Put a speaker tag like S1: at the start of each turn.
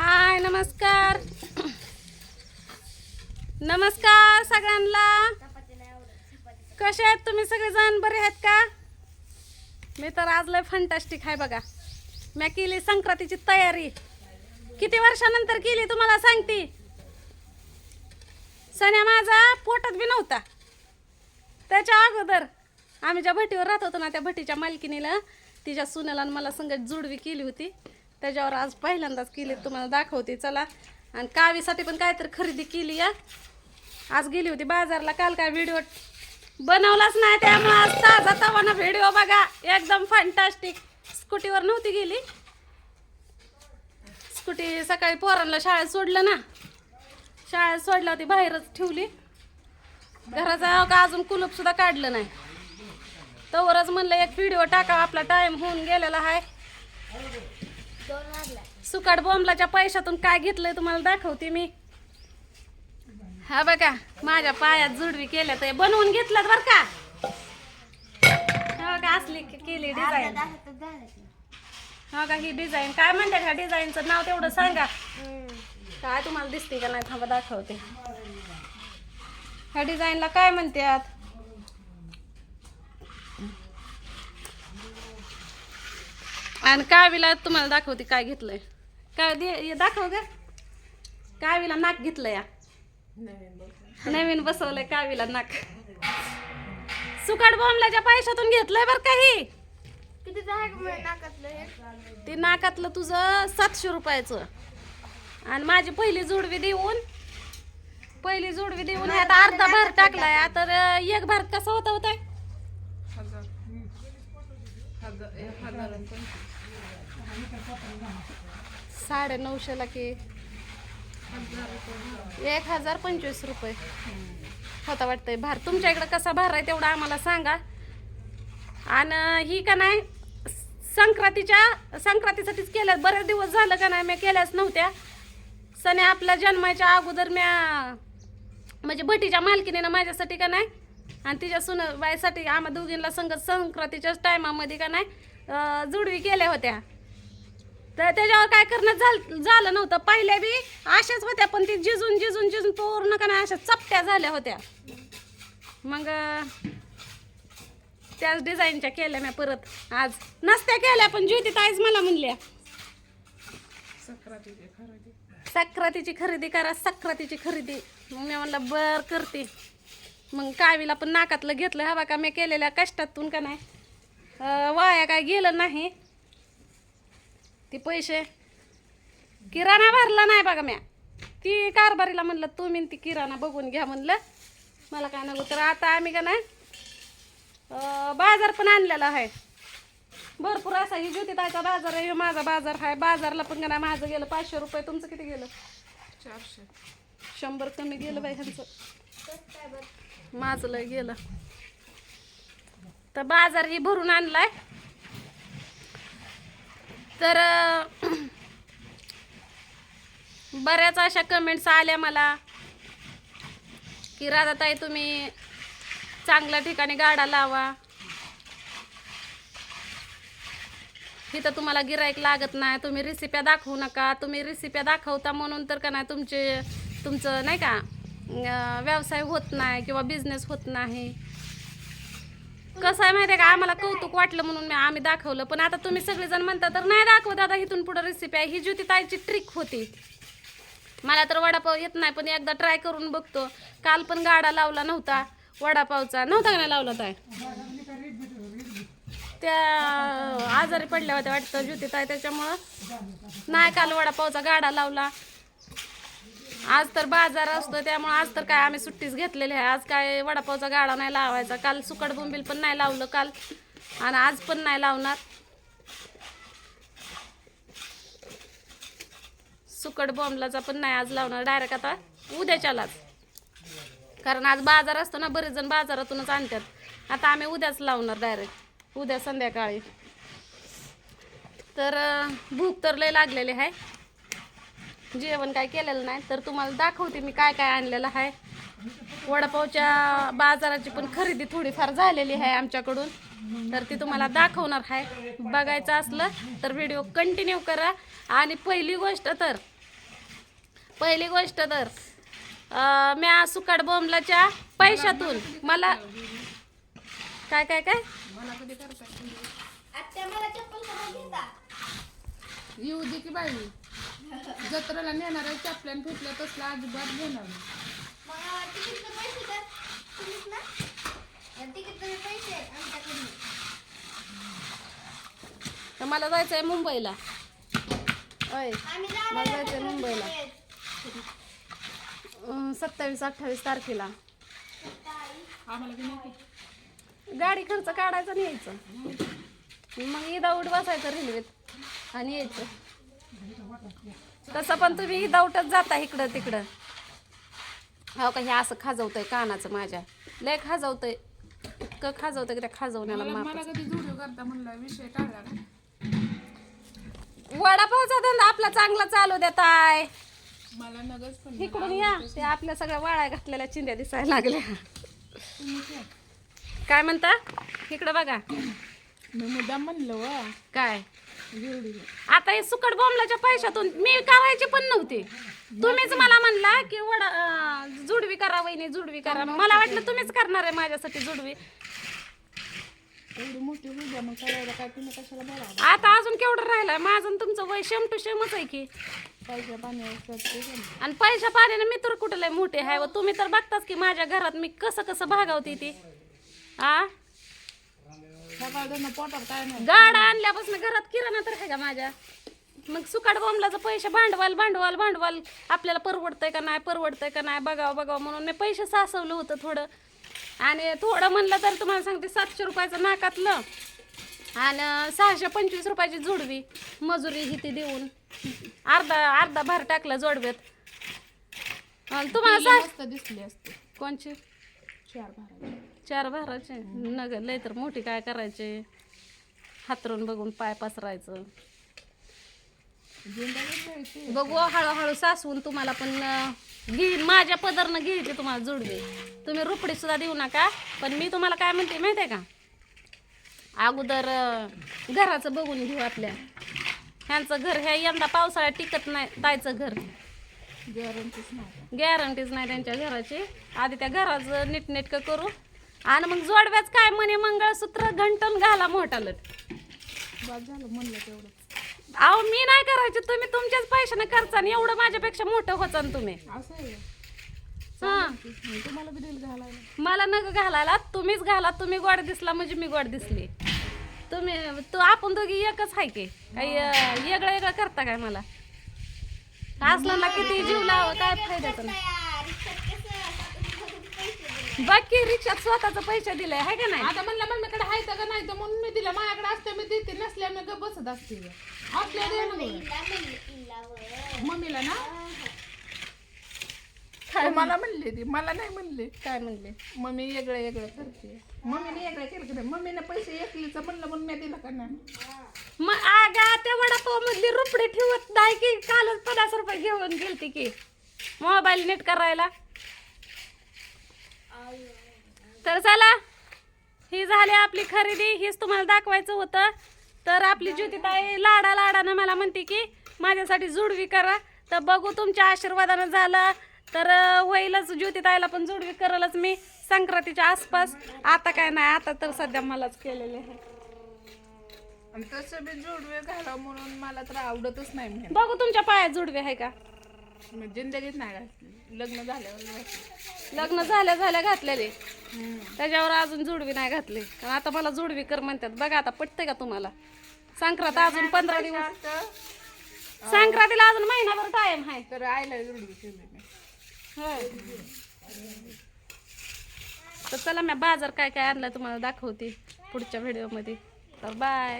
S1: हाय नमस्कार. नमस्कार सगळ्यांना. कसे आहेत तुम्ही सगळेजण? बरे आहेत का? मी तर आज लय फंटास्टिक आहे बघा. मी केली संक्रांतीची तयारी. किती वर्षानंतर केली तुम्हाला सांगते? सण्या माझा पोटात बी नव्हता. त्याच्या अगोदर आम्ही ज्या भटीवर राहत होतो ना त्या भटीच्या मालकिनीला तिच्या सुनेला मला संगत जुडवी केली होती. त्याच्यावर आज पहिल्यांदाच केली तुम्हाला दाखवते चला. आणि कावीसाठी पण काहीतरी खरेदी केली या आज गेली होती बाजारला काल काय व्हिडिओ बनवलाच नाही त्यामुळे आज ताजा तवाना व्हिडिओ बघा. एकदम फॅन्टास्टिक स्कूटीवर नव्हती गेली. स्कूटी सकाळी पोरांना शाळेत सोडलं ना. शाळेत सोडलं होती बाहेरच ठेवली. घराचा का अजून कुलूप सुद्धा काढलं नाही. तवरच म्हणलं एक व्हिडिओ टाकावा आपला टाईम होऊन गेलेला आहे. सुकाट बॉम्बलाच्या पैशातून काय घेतलंय तुम्हाला दाखवते मी. हा बघा माझ्या पायात जुडवी केल्या तर बनवून घेतलं बर का. हा बघा असली के- केली डिझाईन. हा का ही डिझाईन. काय म्हणतात ह्या डिझाईनचं? नाव तेवढं सांगा. काय तुम्हाला दिसते का नाही? थांबा दाखवते. ह्या डिझाईनला काय म्हणतात? आणि कावीला तुम्हाला दाखवते काय घेतलंय. काय दे दाखव ग. कावीला नाक घेतलं या. नवीन बसवलंय कावीला नाक. सुकाट बॉम्बलाच्या पैशातून घेतलंय बरं काही
S2: हे.
S1: ते नाकातलं तुझं सातशे रुपयाचं. आणि माझी पहिली जोडवी देऊन पहिली जोडवी देऊन ह्यात अर्धा भार टाकलाय. तर एक भार कसा होता होता? साडे नऊशेला की एक हजार पंचवीस रुपये. होता वाटतंय भार. तुमच्या इकडं कसा भार आहे तेवढा आम्हाला सांगा. आणि ही का नाही संक्रांतीच्या संक्रांतीसाठीच केल्या बरेच दिवस झालं का नाही मी केल्याच नव्हत्या. सने आपल्या जन्माच्या अगोदर म्या म्हणजे भटीच्या मालकीने माझ्यासाठी का नाही आणि तिच्या सुन बाईसाठी आम्हा दोघींना संगत संक्रांतीच्याच टायमामध्ये का नाही जुडवी केल्या होत्या. तर त्याच्यावर काय करणं झालं झालं नव्हतं. पहिल्या बी अशाच होत्या पण ती जिजून जिजून जिजून पूर्ण का नाही अशा चपट्या झाल्या होत्या. मग त्याच डिझाईनच्या केल्या मी परत. आज नसत्या केल्या पण ज्योती ताईच मला म्हणल्या. सक्रातीची खरेदी करा सक्रातीची खरेदी. मग मी म्हणलं बर करते. मग कावीला पण नाकातलं घेतलं. हवा का मी केलेल्या कष्टातून का नाही? वाया काय गेलं नाही. ती पैसे. किराणा भरला नाही बघा म्या. ती कारभारीला म्हणलं तुम्ही ती किराणा बघून घ्या म्हणलं. मला काय नको तर आता आम्ही का नाही बाजार पण आणलेला आहे. भरपूर असा ही ज्योतिताईचा बाजार आहे माझा बाजार आहे. बाजारला पण का नाही माझं गेलं पाचशे रुपये. तुमचं किती गेलं?
S3: चारशे.
S1: शंभर कमी गेलं बाई ह्यांचं. माझं लय गेलं. तर बाजार ही भरून आणलाय. तर बऱ्याच अशा कमेंट्स आल्या मला. की राधाताई तुम्ही चांगल्या ठिकाणी गाडा लावा. इथं तुम्हाला गिरायक लागत नाही. तुम्ही रेसिप्या दाखवू नका. तुम्ही रेसिप्या दाखवता म्हणून तर का नाही तुमचे तुमचं नाही का व्यवसाय होत नाही किंवा बिझनेस होत नाही. कसं आहे माहिती आहे का? आम्हाला कौतुक वाटलं म्हणून मी आम्ही दाखवलं. पण आता तुम्ही सगळेजण म्हणता तर नाही दाखवत. आता इथून पुढं रेसिपी आहे. ही ज्योती ताईची ट्रिक होती. मला तर वडापाव येत नाही पण एकदा ट्राय करून बघतो. काल पण गाडा लावला नव्हता. वडापावचा नव्हता का नाही लावला ताय त्या आजारी पडल्या होत्या वाटतं ज्योती ताई त्याच्यामुळं. नाही काल वडापावचा गाडा लावला. आज तर बाजार असतो त्यामुळे आज तर काय आम्ही सुट्टीच घेतलेली आहे. आज काय वडापावचा गाडा नाही लावायचा काल सुकट बोंबील पण नाही लावलं काल आणि आज पण नाही लावणार. सुकट बॉम्बलाचा पण नाही आज लावणार डायरेक्ट आता उद्याच्यालाच. कारण आज बाजार असतो ना बरेच जण बाजारातूनच आणतात. आता आम्ही उद्याच लावणार डायरेक्ट उद्या संध्याकाळी. तर भूक तर लय लागलेली आहे. जेवण काय केलेलं नाही. तर तुम्हाला दाखवते मी काय काय आणलेलं आहे. वडापावच्या बाजाराची पण खरेदी थोडीफार झालेली आहे आमच्याकडून. तर ती तुम्हाला दाखवणार आहे. बघायचं असलं तर व्हिडिओ कंटिन्यू करा. आणि पहिली गोष्ट तर पहिली गोष्ट तर अं, म्या सुकाट बोंबलाच्या पैशातून मला काय काय काय?
S3: मला कधी करता
S2: आत्या मला चप्पल करून घेता
S3: येऊ दे की बाई. जत्रेला नेणार आहे चपल्यान फिटल्या तसला अजिबात घेणार
S2: तर
S1: मला जायचंय मुंबईला. होय
S2: आम्ही
S1: मला
S2: जाणार
S1: जायचंय मुंबईला. सत्तावीस अठ्ठावीस तारखेला.
S3: आम्हाला की नाही
S1: गाडी खर्च काढायचा आणि यायचं. मग इदाऊट बसायचं रेल्वेत आणि यायचं. तसं पण तुम्ही इदाऊटच जाता इकडं तिकडं. हो का हे असं खाजवतंय कानाचं माझ्या. लय खाजवतंय. इतकं खाजवतंय की त्या खाजवण्याला
S3: मला
S1: माप
S3: कधी करता म्हणलं विषय काढला का
S1: वडापावचा धंदा आपला चांगला चालू देताय
S3: मला नगच पण
S1: इकडून या. ते आपल्या सगळ्या वाळ्या घातलेल्या चिंध्या दिसायला लागल्या.
S3: तुम्ही काय?
S1: काय म्हणता? इकडं बघा.
S3: मी मुद्दाम म्हणलं वा.
S1: काय? आता हे सुकट बोंबलाच्या पैशातून मी करायचे पण नव्हते. तुम्हीच मला म्हणला की वडा अं, जुडवी करा वहिनी जुडवी करा. मला वाटलं तुम्हीच करणार आहे माझ्यासाठी जुडवी.
S3: एवढी मोठी होऊ द्या मग करायला. काय तुम्ही कशाला बोलावं?
S1: आता अजून केवढं राहिलंय माझं आणि तुमचं वय शेम टू शेमच आहे की.
S3: पैसे.
S1: आणि पैशा पाण्याने मी तर कुठं लय मोठे आहे व तुम्ही तर बघताच की माझ्या घरात मी कसं कसं भागावते ती. आ?
S3: पोटात काय नाही.
S1: गाडा आणल्यापासून घरात किराणा तर आहे का माझ्या? मग सुकाट बोंबलाचं पैसे भांडवल भांडवल भांडवल आपल्याला परवडतंय का नाही परवडतंय का नाही बघावं बघावं म्हणून मी पैसे साचवलं होतं थोडं. आणि थोडं म्हणलं तर तुम्हाला सांगते सातशे रुपयाचं नाकातलं आणि सहाशे पंचवीस रुपयाची जोडवी मजुरी ही ती देऊन अर्धा अर्धा भार टाकला जोडव्यात. आणि तुम्हाला
S3: दिसली असते.
S1: कोणची?
S3: चार भाराची.
S1: चार भाराचे नग लय तर मोठी काय करायचे? हातरून बघून पाय पसरायचं. बघू हळूहळू सासवून तुम्हाला पण घेईन माझ्या पदरनं घ्यायची तुम्हाला जुडवे. तुम्ही रुपडी सुद्धा देऊ नका पण मी तुम्हाला काय म्हणते माहिती आहे का? अगोदर घराचं बघून घेऊ आपल्या. ह्यांचं घर ह्या यंदा पावसाळ्यात टिकत नाही तायचं घर.
S3: गॅरंटीच नाही.
S1: गॅरंटीच नाही त्यांच्या घराची. आधी त्या घराचं नीटनेटकं करू आणि मग जोडव्याच काय म्हणे मंगळसूत्र घंटन घाला मोठालट.
S3: बाद झालं म्हणलं तेवढं
S1: अहो मी नाही करायचे तुम्ही तुमच्याच पैशाने करचा आणि एवढं माझ्यापेक्षा मोठं होता ना तुम्ही.
S3: असं आहे
S1: हा.
S3: मी तुम्हाला बी दिल घालायला.
S1: मला नग घालायला तुम्हीच घाला तुम्ही गोड दिसला म्हणजे मी गोड दिसली. तुम्ही तू आपण दोघी एकच आहे की? काही अं, वेगळं वेगळं करता काय मला? असला किती जीव लावा काय फायद्याचं नाही. बाकी रिक्षात स्वतःच पैसे दिले आहे का नाही?
S3: आता म्हणलं मम्मीकडे आहे का नाही तर म्हणून मी दिलं. माझ्याकडे असते मी देते. नसल्या मी गप्प बसत असते. मम्मीला ना? काय मला म्हणले? ती मला नाही म्हणले.
S1: काय म्हणले?
S3: मम्मी वेगळं वेगळं करते. मम्मीने वेगळं केलं की नाही? मम्मीने पैसे एकलीचं म्हणलं म्हणून मी दिलं का नाही?
S1: मग आगा त्या वडापाव मधली रुपडे ठेवत नाही की कालच पन्नास रुपये घेऊन गेलती की. मोबाईल नीट करायला. तर चला ही झाली आपली खरेदी. हीच तुम्हाला दाखवायचं होतं. तर आपली ज्योतिताई लाडा लाडानं मला म्हणते की माझ्यासाठी जुडवी करा. तर बघू तुमच्या आशीर्वादानं झालं. तर होईलच ज्योतिताईला पण जुडवी करलच मी संक्रांतीच्या आसपास. आता काय नाही आता तर सध्या मलाच केलेले आहे.
S3: तसं बी जोडवे घालावं म्हणून मला तर आवडतच नाही
S1: बघू तुमच्या पायात जुडवे आहे का?
S3: जिंदगीत नाही घातली लग्न झाल्यावर घातली.
S1: लग्न झाल्या झाल्या घातलेले. त्याच्यावर अजून जुडवी नाही घातली. आणि आता मला जुडवी कर म्हणतात. बघा आता पटते का तुम्हाला? संक्रांत अजून पंधरा दिवस. संक्रांतीला अजून महिनाभर टाइम आहे.
S3: तर आईला जोडवी केली मी.
S1: होय. तर चला मी बाजार काय काय आणलं तुम्हाला दाखवते पुढच्या व्हिडिओमध्ये तर बाय